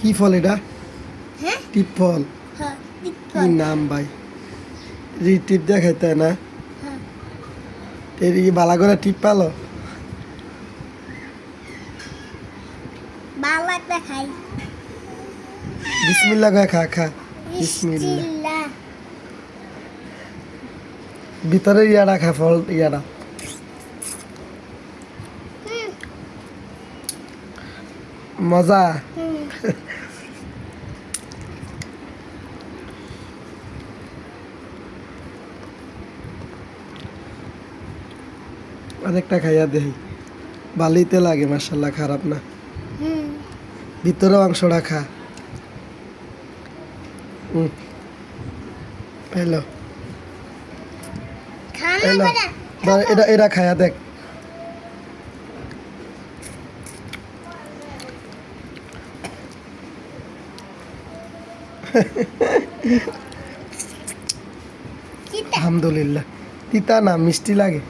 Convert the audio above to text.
কি ফল এটা? হ্যাঁ? টিপ ফল। হ্যাঁ কি নাম ভাই? টিপ দেখাইতে না? হ্যাঁ। এর ই বালা করে টিপ পালো? বিসমিল্লা করে খা খা। বিসমিল্লা। ভিতরে ইয়াটা খা ফল হুম। মজা? অনেকটা খাইয়া দেই। বালিতে লাগে মার্শাল্লাহ খারাপ না। ভিতরে অংশটা খা। হুম এলো খানা এলো এটা এটা খায়া দেখ। আলহামদুলিল্লাহ। তিতা না মিষ্টি লাগে?